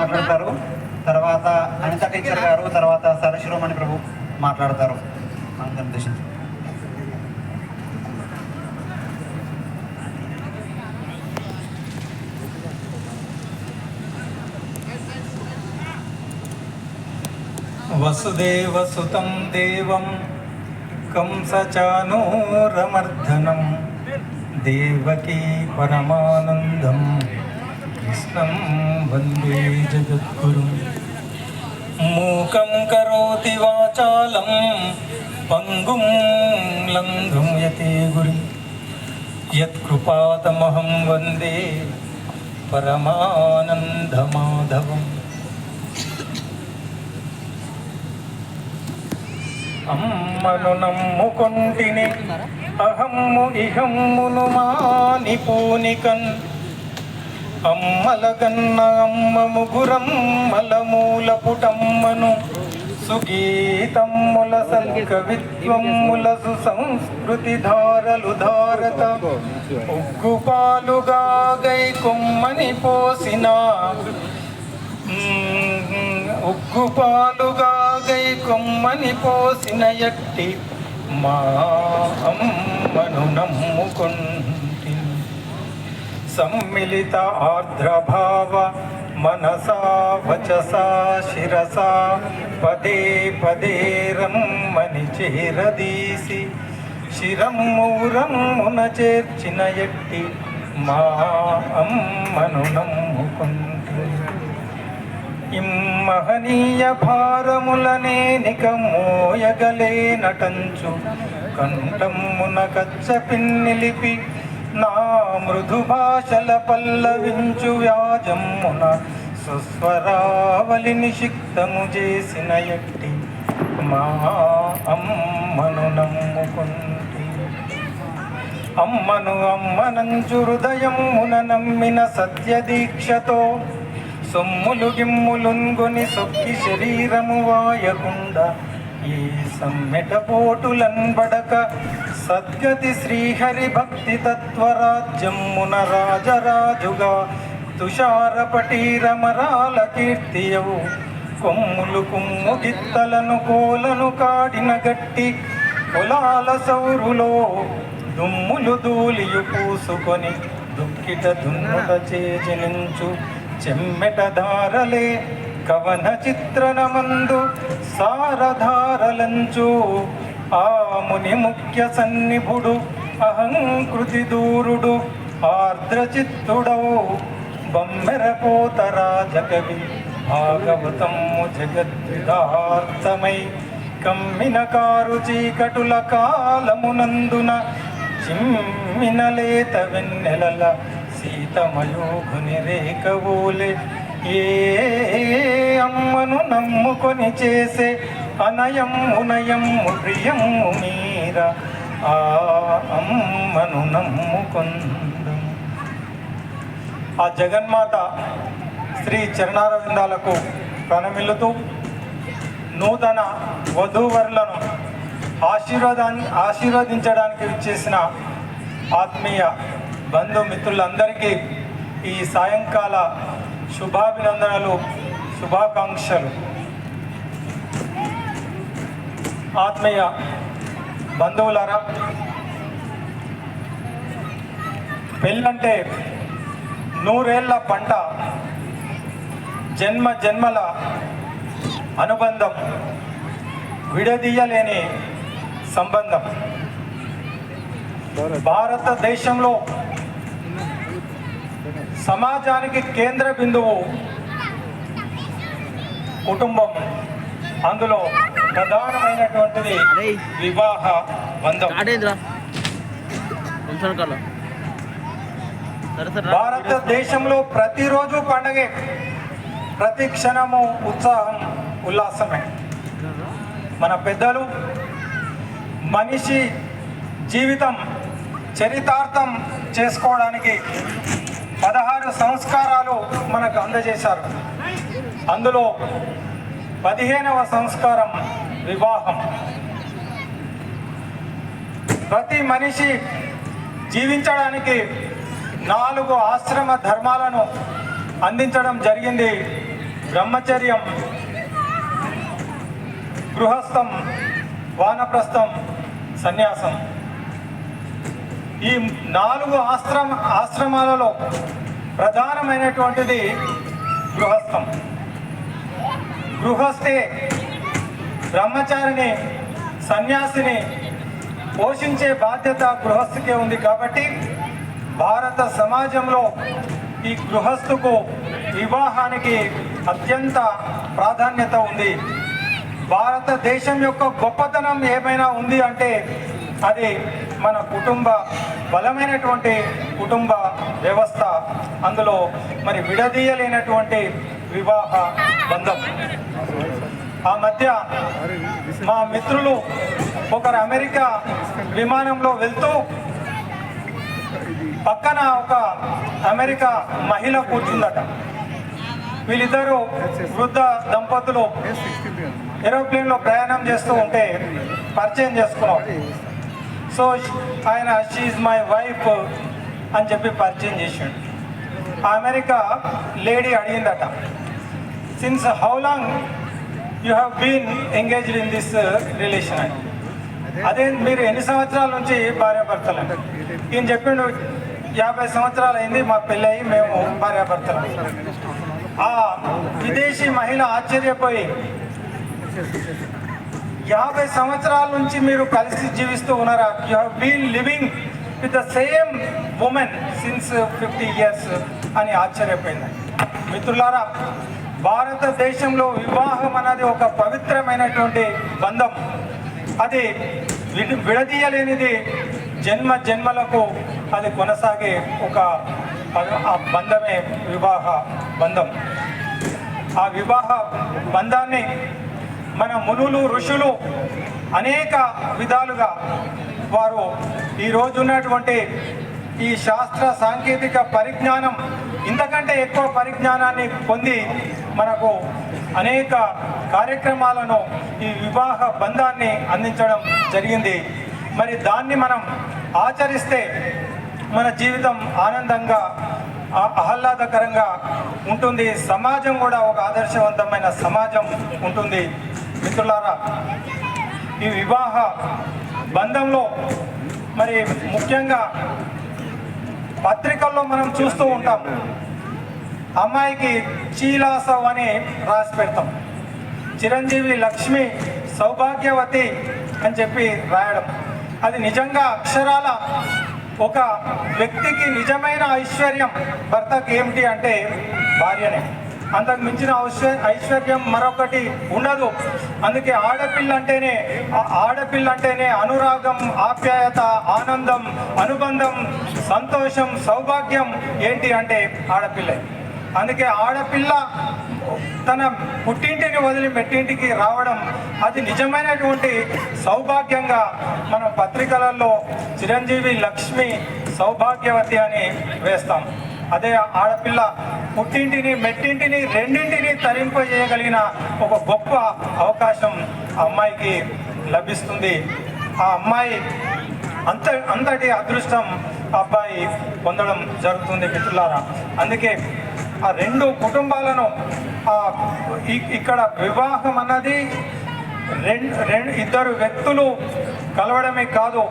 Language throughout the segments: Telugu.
మాట్లాడతారు. తర్వాత అనిత టీచర్ గారు తర్వాత సరశిరోమణి ప్రభు మాట్లాడతారు. అందరిని ఉద్దేశించి వసుదేవసుతం దేవం కంసచానూరమర్దనం దేవకీ పరమానందం. కృష్ణం వందే జగద్గురు. మూకం కరోతి వాచాలం పంగుం లంఘం యతే గురి. యత్కృపాతమహం వందే పరమానందమాధవం. అమ్మను నమ్ముకొంటిని అహమ్ము ఇహమ్మును మాని పూనికన్ అమ్మలగన్న అమ్మ ముగురమ్మల మూల పుటమ్మను సుగీతమ్ముల సల్కవిత్వమ్ముల సుసంస్కృతి ధారలు ధారత. ఉగ్గుపాలుగా గై కొమ్మని పోసిన. ఉగ్గుపాలుగా గై కొమ్మని పోసిన ఎట్టి మా అమ్మను నమ్ముకొంటి సమ్మిళిత ఆర్ద్రభావ మనసా వచసా శిరసా పదే పదే రమ్మని చేరదీసి శిరమ్మురమ్మున చేర్చిన ఎట్టి మా అమ్మను నమ్ముకుంటుంది ఇమ్మహనీయ భారములనేనిక మోయగలే నటంచు కంఠమ్మున కచ్చ పిన్నిలిపి నా మృదు భాషల పల్లవించు వ్యాజమున సుస్వరావలిని నిషిక్తము చేసిన ఎట్టి మా అమ్మను నమ్ముకుంటి. అమ్మను అమ్మనంచు హృదయమున నమ్మిన సత్య దీక్షతో సొమ్ములు గిమ్ములుంగొని సొక్కి శరీరము వాయకుండా ఈ సమ్మెట పోటులన్బడక సద్గతి శ్రీహరి భక్తి తత్వరాజ్యమున రాజరాజుగా తుషారపటీరమరాల కీర్తియవు కొమ్ములు కుమ్ము గిత్తలను కోలను కాడిన గట్టి కులాల సౌరులో దుమ్ములు దూలియు పూసుకొని దుక్కిట దున్నుట చేజనించు చెమ్మెట ధారలే కవన చిత్రణమందు సారధారలంచు ఆ ముని ముఖ్య సన్నిభుడు అహంకృతి దూరుడు ఆర్ద్రచిత్తుడవు బొమ్మెరపోతరాజకవి భాగవతము జగద్విధార్థమై కమ్మిన కారు చీకటుల కాలమునందున చిమ్మినలేత వెన్నెలల సీతమయోగుని రేఖవూలే ఏ అమ్మను నమ్ముకొని చేసే అనయం ఉనయం ప్రియం మీర ఆ అమ్మను నమ్ముకొందు ఆ జగన్మాత శ్రీ చరణారవిందాలకు ప్రణమిల్లుతూ నూతన వధూవరులను ఆశీర్వాదాన్ని ఆశీర్వదించడానికి విచ్చేసిన ఆత్మీయ బంధుమిత్రులందరికీ ఈ సాయంకాల శుభాభినందనలు శుభాకాంక్షలు ఆత్మీయ బంధువులారా పెళ్ళంటే నూరేళ్ళ పంట జన్మ జన్మల అనుబంధం విడదీయలేని సంబంధం. భారతదేశంలో సమాజానికి కేంద్ర బిందువు కుటుంబం. అందులో ప్రధానమైనటువంటిది వివాహ బంధం. భారతదేశంలో ప్రతిరోజు పండగే. ప్రతి క్షణము ఉత్సాహం ఉల్లాసమే. మన పెద్దలు మనిషి జీవితం చరితార్థం చేసుకోవడానికి పదహారు సంస్కారాలు మనకు అందజేశారు. అందులో పదిహేనవ సంస్కారం వివాహం. ప్రతి మనిషి జీవించడానికి నాలుగు ఆశ్రమ ధర్మాలను అందించడం జరిగింది. బ్రహ్మచర్యం గృహస్థం వానప్రస్థం సన్యాసం. ఈ నాలుగు ఆశ్రమ ఆశ్రమాలలో ప్రధానమైనటువంటిది గృహస్థం. గృహస్థే బ్రహ్మచారిని సన్యాసిని పోషించే బాధ్యత గృహస్థుకే ఉంది కాబట్టి భారత సమాజంలో ఈ గృహస్థుకు వివాహానికి అత్యంత ప్రాధాన్యత ఉంది. భారతదేశం యొక్క గొప్పతనం ఏమైనా ఉంది అంటే అది మన కుటుంబ బలమైనటువంటి కుటుంబ వ్యవస్థ. అందులో మరి విడదీయలేనటువంటి వివాహ బంధం. ఆ మధ్య మా మిత్రులు ఒకరు అమెరికా విమానంలో వెళ్తూ పక్కన ఒక అమెరికా మహిళ కూర్చుందట. వీళ్ళిద్దరూ వృద్ధ దంపతులు ఏరోప్లేన్లో ప్రయాణం చేస్తూ ఉంటే పరిచయం చేసుకున్నాం. సో ఆయన షీఈ్ మై వైఫ్ అని చెప్పి పరిచయం చేసాడు ఆ America lady అడిగిందట since how long you have been engaged in this relation అని అదే మీరు ఎన్ని సంవత్సరాల నుంచి భార్యాభర్తలు? ఈయన చెప్పిండు యాభై సంవత్సరాలు అయింది మా పెళ్ళయి మేము భార్యాభర్తలు. ఆ విదేశీ మహిళ ఆశ్చర్యపోయి యాభై సంవత్సరాల నుంచి మీరు కలిసి జీవిస్తూ ఉన్నారా? You have been living with the same woman since fifty years అని ఆశ్చర్యపోయింది. మిత్రులారా భారతదేశంలో వివాహం అనేది ఒక పవిత్రమైనటువంటి బంధం. అది విడి విడదీయలేనిది జన్మ జన్మలకు అది కొనసాగే ఒక ఆ బంధమే వివాహ బంధం. ఆ వివాహ బంధాన్ని మన మునులు ఋషులు అనేక విధాలుగా వారు ఈరోజు ఉన్నటువంటి ఈ శాస్త్ర సాంకేతిక పరిజ్ఞానం ఇంతకంటే ఎక్కువ పరిజ్ఞానాన్ని పొంది మనకు అనేక కార్యక్రమాలను ఈ వివాహ బంధాన్ని అందించడం జరిగింది. మరి దాన్ని మనం ఆచరిస్తే మన జీవితం ఆనందంగా ఆహ్లాదకరంగా ఉంటుంది. సమాజం కూడా ఒక ఆదర్శవంతమైన సమాజం ఉంటుంది. మిత్రులారా ఈ వివాహ బంధంలో మరి ముఖ్యంగా పత్రికల్లో మనం చూస్తూ ఉంటాం. అమ్మాయికి చీలాసవ్ అని రాసి పెడతాం. చిరంజీవి లక్ష్మి సౌభాగ్యవతి అని చెప్పి రాయడం. అది నిజంగా అక్షరాల ఒక వ్యక్తికి నిజమైన ఐశ్వర్యం. భర్తకి ఏమిటి అంటే భార్యనే. అంతకు మించిన ఐశ్వర్యం మరొకటి ఉండదు. అందుకే ఆడపిల్ల అంటేనే ఆడపిల్ల అంటేనే అనురాగం ఆప్యాయత ఆనందం అనుబంధం సంతోషం సౌభాగ్యం ఏంటి అంటే ఆడపిల్లే. అందుకే ఆడపిల్ల తన పుట్టింటిని వదిలి మెట్టింటికి రావడం అది నిజమైనటువంటి సౌభాగ్యంగా మన పత్రికలలో చిరంజీవి లక్ష్మి సౌభాగ్యవతి అని వేస్తాం. అదే ఆడపిల్ల పుట్టింటిని మెట్టింటిని రెండింటిని తరింపజేయగలిగిన ఒక గొప్ప అవకాశం ఆ అమ్మాయికి లభిస్తుంది. ఆ అమ్మాయి అంత అంతటి అదృష్టం అబ్బాయి పొందడం జరుగుతుంది మిత్రులారా. అందుకే ఆ రెండు కుటుంబాలను ఆ ఇ- ఇక్కడ వివాహం అన్నది రెండు రెండు ఇద్దరు వ్యక్తులు కలవడమే కాదు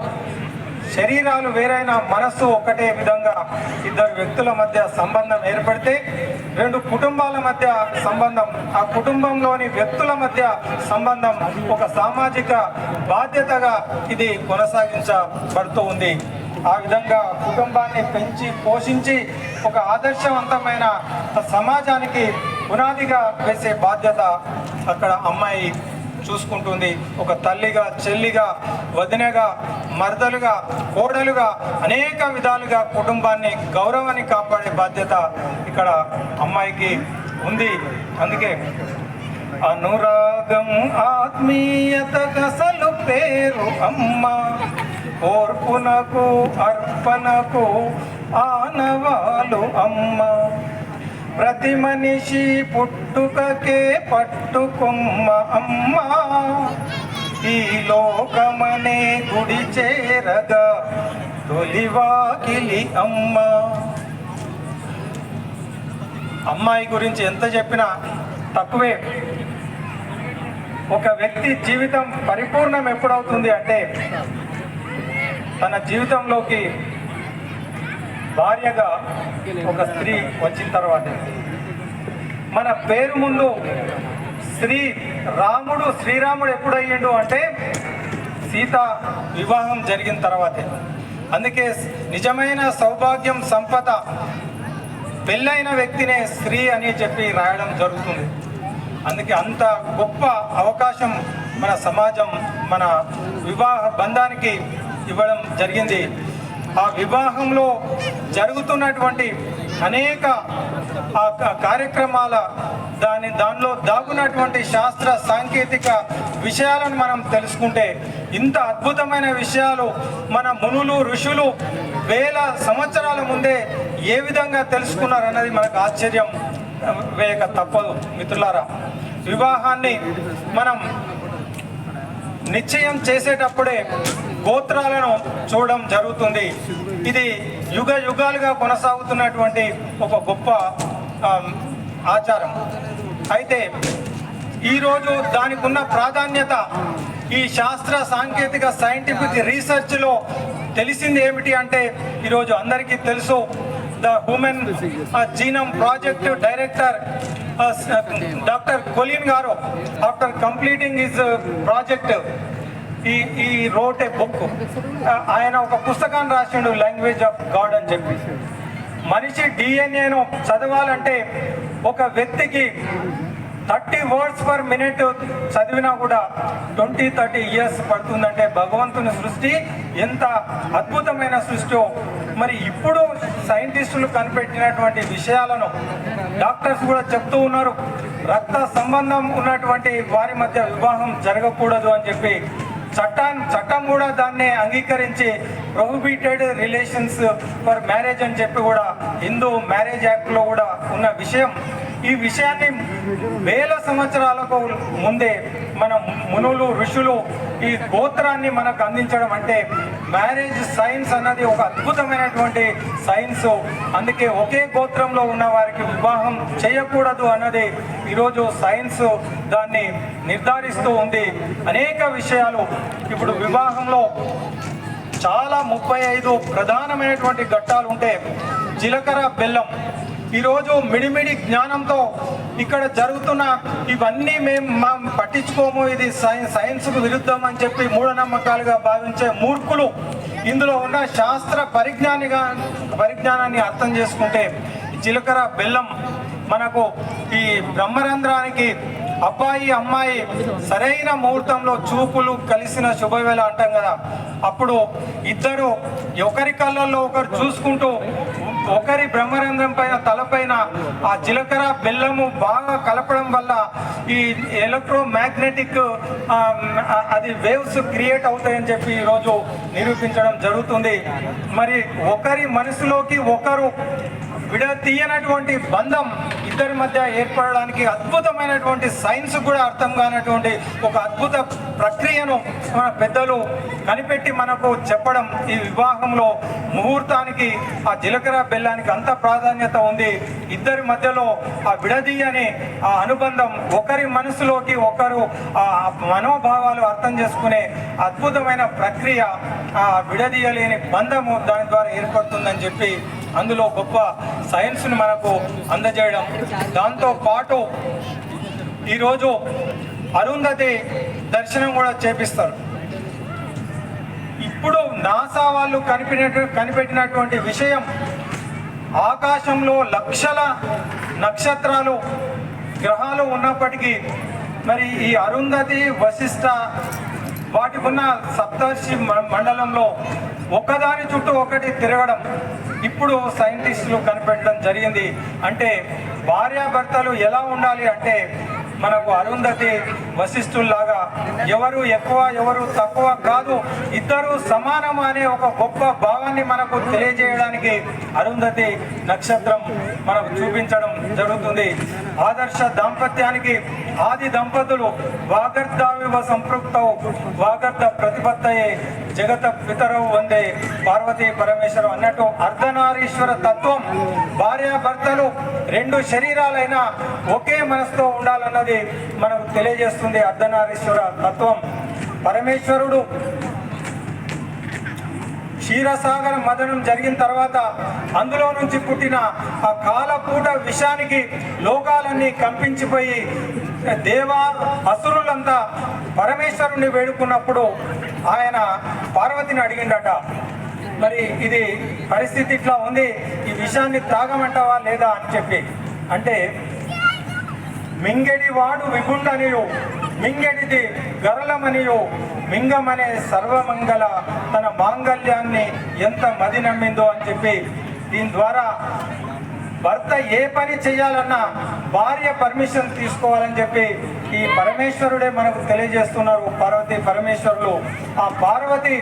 శరీరాలు వేరైన మనస్సు ఒకటే విధంగా ఇద్దరు వ్యక్తుల మధ్య సంబంధం ఏర్పడితే రెండు కుటుంబాల మధ్య సంబంధం ఆ కుటుంబంలోని వ్యక్తుల మధ్య సంబంధం ఒక సామాజిక బాధ్యతగా ఇది కొనసాగించబడుతూ ఉంది. ఆ విధంగా కుటుంబాన్ని పెంచి పోషించి ఒక ఆదర్శవంతమైన సమాజానికి పునాదిగా వేసే బాధ్యత అక్కడ అమ్మాయి చూసుకుంటుంది. ఒక తల్లిగా చెల్లిగా వదినగా మరదలుగా కోడలుగా అనేక విధాలుగా కుటుంబాన్ని గౌరవాన్ని కాపాడే బాధ్యత ఇక్కడ అమ్మాయికి ఉంది. అందుకే అనురాగం ఆత్మీయత కసలు పేరు అమ్మ. ఓర్పునకు అర్పణకు ఆనవాలు అమ్మ. ప్రతి మనిషి పుట్టుకకే పట్టుకొమ్మ అమ్మ. ఈ లోకమనే గుడి చేరగా తొలివాకిలి అమ్మ. అమ్మాయి గురించి ఎంత చెప్పినా తక్కువే. ఒక వ్యక్తి జీవితం పరిపూర్ణం ఎప్పుడవుతుంది అంటే తన జీవితంలోకి భార్యగా ఒక స్త్రీ వచ్చిన తర్వాత మన పేరు ముందు శ్రీ రాముడు శ్రీరాముడు ఎప్పుడయ్యాడు అంటే సీత వివాహం జరిగిన తర్వాతే. అందుకే నిజమైన సౌభాగ్యం సంపద పెళ్ళైన వ్యక్తినే స్త్రీ అని చెప్పి రాయడం జరుగుతుంది. అందుకే అంత గొప్ప అవకాశం మన సమాజం మన వివాహ బంధానికి ఇవ్వడం జరిగింది. ఆ వివాహంలో జరుగుతున్నటువంటి అనేక ఆ కార్యక్రమాల దాని దానిలో దాగున్నటువంటి శాస్త్ర సాంకేతిక విషయాలను మనం తెలుసుకుంటే ఇంత అద్భుతమైన విషయాలు మన మునులు ఋషులు వేల సంవత్సరాల ముందే ఏ విధంగా తెలుసుకున్నారన్నది మనకు ఆశ్చర్యం వేయక తప్పదు మిత్రులారా. వివాహాన్ని మనం నిశ్చయం చేసేటప్పుడే గోత్రాలను చూడడం జరుగుతుంది. ఇది యుగ యుగాలుగా కొనసాగుతున్నటువంటి ఒక గొప్ప ఆచారం. అయితే ఈరోజు దానికి ఉన్న ప్రాధాన్యత ఈ శాస్త్ర సాంకేతిక సైంటిఫిక్ రీసెర్చ్లో తెలిసింది ఏమిటి అంటే ఈరోజు అందరికీ తెలుసు the human genome project director doctor Collins గారు ఆఫ్టర్ కంప్లీటింగ్ హిజ్ ప్రాజెక్ట్. ఈ ఈ రోట్ ఏ బుక్ ఆయన ఒక పుస్తకాన్ని రాసిండు లాంగ్వేజ్ ఆఫ్ గాడ్ అని చెప్పి. మనిషి డిఎన్ఏను చదవాలంటే ఒక వ్యక్తికి థర్టీ వర్డ్స్ పర్ మినిట్ చదివినా కూడా ట్వంటీ థర్టీ ఇయర్స్ పడుతుందంటే భగవంతుని సృష్టి ఎంత అద్భుతమైన సృష్టి మరి ఇప్పుడు సైంటిస్టులు కనిపెట్టినటువంటి విషయాలను డాక్టర్స్ కూడా చెప్తూ ఉన్నారు. రక్త సంబంధం ఉన్నటువంటి వారి మధ్య వివాహం జరగకూడదు అని చెప్పి చట్టం చట్టం కూడా దాన్ని అంగీకరించి ప్రొహిబిటెడ్ రిలేషన్స్ ఫర్ మ్యారేజ్ అని చెప్పి కూడా హిందూ మ్యారేజ్ యాక్ట్లో కూడా ఉన్న విషయం. ఈ విషయాన్ని వేల సంవత్సరాలకు ముందే మన మునులు ఋషులు ఈ గోత్రాన్ని మనకు అందించడం అంటే మ్యారేజ్ సైన్స్ అన్నది ఒక అద్భుతమైనటువంటి సైన్స్ అందుకే ఒకే గోత్రంలో ఉన్న వారికి వివాహం చేయకూడదు అన్నది ఈరోజు సైన్స్ దాన్ని నిర్ధారిస్తూ ఉంది. అనేక విషయాలు. ఇప్పుడు వివాహంలో చాలా ముప్పై ఐదు ప్రధానమైనటువంటి ఘట్టాలు ఉంటే జీలకర్ర బెల్లం. ఈరోజు మిడిమిడి జ్ఞానంతో ఇక్కడ జరుగుతున్న ఇవన్నీ మేము మా పట్టించుకోము. ఇది సైన్స్ సైన్స్కు విరుద్ధం అని చెప్పి మూఢనమ్మకాలుగా భావించే మూర్ఖులు ఇందులో ఉన్న శాస్త్ర పరిజ్ఞానిగా పరిజ్ఞానాన్ని అర్థం చేసుకుంటే జీలకర్ర బెల్లం మనకు ఈ బ్రహ్మరంధ్రానికి అబ్బాయి అమ్మాయి సరైన ముహూర్తంలో చూపులు కలిసిన శుభవేళ అంటాం కదా. అప్పుడు ఇద్దరు ఒకరి కళ్ళల్లో ఒకరు చూసుకుంటూ ఒకరి బ్రహ్మరంధ్రం పైన తలపైన ఆ జీలకర్ర బెల్లము బాగా కలపడం వల్ల ఈ ఎలక్ట్రో మ్యాగ్నెటిక్ అది వేవ్స్ క్రియేట్ అవుతాయని చెప్పి ఈరోజు నిరూపించడం జరుగుతుంది. మరి ఒకరి మనసులోకి ఒకరు విడతీయనటువంటి బంధం ఇద్దరి మధ్య ఏర్పడడానికి అద్భుతమైనటువంటి సైన్స్ కూడా అర్థం కానటువంటి ఒక అద్భుత ప్రక్రియను మన పెద్దలు కనిపెట్టి మనకు చెప్పడం ఈ వివాహంలో ముహూర్తానికి ఆ జీలకర్ర బెల్లానికి అంత ప్రాధాన్యత ఉంది. ఇద్దరి మధ్యలో ఆ విడదీయని ఆ అనుబంధం ఒకరి మనసులోకి ఒకరు ఆ మనోభావాలు అర్థం చేసుకునే అద్భుతమైన ప్రక్రియ ఆ విడదీయలేని బంధము దాని ద్వారా ఏర్పడుతుందని చెప్పి అందులో గొప్ప సైన్స్ను మనకు అందజేయడం. దాంతో పాటు ఈరోజు అరుంధతి దర్శనం కూడా చేపిస్తారు. ఇప్పుడు నాసా వాళ్ళు కనిపెట్టిన కనిపెట్టినటువంటి విషయం ఆకాశంలో లక్షల నక్షత్రాలు గ్రహాలు ఉన్నప్పటికీ మరి ఈ అరుంధతి వశిష్ట వాటికున్న సప్తర్షి మ- మండలంలో ఒకదాని చుట్టూ ఒకటి తిరగడం ఇప్పుడు సైంటిస్టులు కనిపెట్టడం జరిగింది. అంటే భార్యాభర్తలు ఎలా ఉండాలి అంటే మనకు అరుంధతి వశిష్ఠుల్లాగా ఎవరు ఎక్కువ ఎవరు తక్కువ కాదు ఇద్దరు సమానం అనే ఒక గొప్ప భావాన్ని మనకు తెలియజేయడానికి అరుంధతి నక్షత్రం మనకు చూపించడం జరుగుతుంది. ఆదర్శ దాంపత్యానికి ఆది దంపతులు వాగర్ధావివ సంపృక్తౌ వాగర్ధ ప్రతిపత్తయే జగత పితరవు వందే. పార్వతీ పరమేశ్వరం అన్నట్టు అర్ధనారీశ్వర తత్వం భార్యాభర్తలు రెండు శరీరాలైన ఒకే మనసుతో ఉండాలన్నది మనకు తెలియజేస్తుంది అర్ధనారీశ్వర తత్వం. పరమేశ్వరుడు క్షీరసాగర మదనం జరిగిన తర్వాత అందులో నుంచి పుట్టిన ఆ కాలపూట విషానికి లోకాలన్నీ కంపించిపోయి దేవ అసురులంతా పరమేశ్వరుని వేడుకున్నప్పుడు ఆయన పార్వతిని అడిగిండట. మరి ఇది పరిస్థితి ఇట్లా ఉంది ఈ విషయాన్ని త్రాగమంటావా లేదా అని చెప్పి. అంటే మింగడి వాడు విగుండనియు మింగడిది గరళమనియు మింగమనే సర్వమంగళ తన మాంగళ్యాన్ని ఎంత మది నమ్మిందో అని చెప్పి దీని ద్వారా భర్త ఏ పని చేయాలన్నా భార్య పర్మిషన్ తీసుకోవాలని చెప్పి ఈ పరమేశ్వరుడే మనకు తెలియజేస్తున్నారు పార్వతి పరమేశ్వరులు. ఆ పార్వతి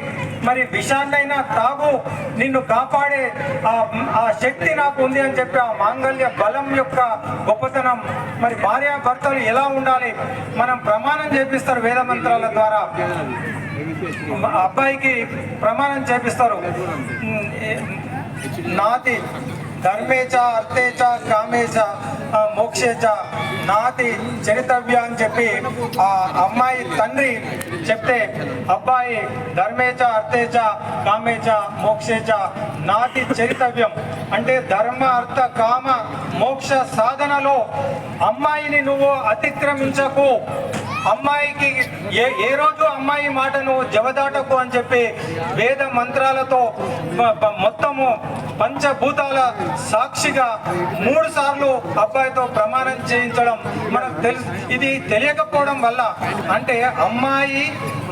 మరి విషాన్నైనా తాగు నిన్ను కాపాడే ఆ ఆ శక్తి నాకు ఉంది అని చెప్పి ఆ మాంగళ్య బలం యొక్క గొప్పతనం. మరి భార్య భర్తలు ఎలా ఉండాలి? మనం ప్రమాణం చేపిస్తారు వేద మంత్రాల ద్వారా. అబ్బాయికి ప్రమాణం చేపిస్తారు. నాది ధర్మేచ అర్థేచ కామేచ మోక్షేచ నాతి చరితవ్య అని చెప్పి ఆ అమ్మాయి తండ్రి చెప్తే అబ్బాయి ధర్మేచ అర్థేచ కామేచ మోక్షేచ నాతి చరితవ్యం. అంటే ధర్మ అర్థ కామ మోక్ష సాధనలో అమ్మాయిని నువ్వు అతిక్రమించకు. అమ్మాయికి ఏ ఏ రోజు అమ్మాయి మాటను జవదాటకు అని చెప్పి వేద మంత్రాలతో మొత్తము పంచభూతాల సాక్షిగా మూడు సార్లు అబ్బాయితో ప్రమాణం చేయించడం మనకు తెలుసు ఇది తెలియకపోవడం వల్ల అంటే అమ్మాయి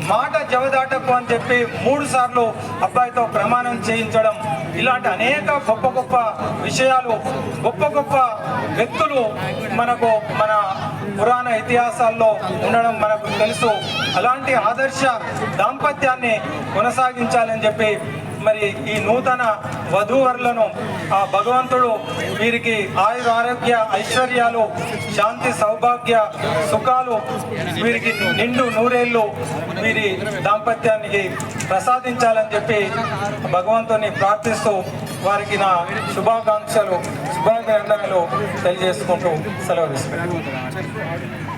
మాట జవదాటకు అని చెప్పి మూడు సార్లు అబ్బాయితో ప్రమాణం చేయించడం ఇలాంటి అనేక గొప్ప గొప్ప విషయాలు గొప్ప గొప్ప వ్యక్తులు మనకు మన పురాణ ఇతిహాసాల్లో ఉండడం మనకు తెలుసు. అలాంటి ఆదర్శ దాంపత్యాన్ని కొనసాగించాలని చెప్పి మరి ఈ నూతన వధూవరులను ఆ భగవంతుడు వీరికి ఆయుర ఆరోగ్య ఐశ్వర్యాలు శాంతి సౌభాగ్య సుఖాలు వీరికి నిండు నూరేళ్ళు వీరి దాంపత్యానికి ప్రసాదించాలని చెప్పి భగవంతుని ప్రార్థిస్తూ వారికి నా శుభాకాంక్షలు శుభాభినందనలు తెలియజేసుకుంటూ సెలవు తీసుకుంటాను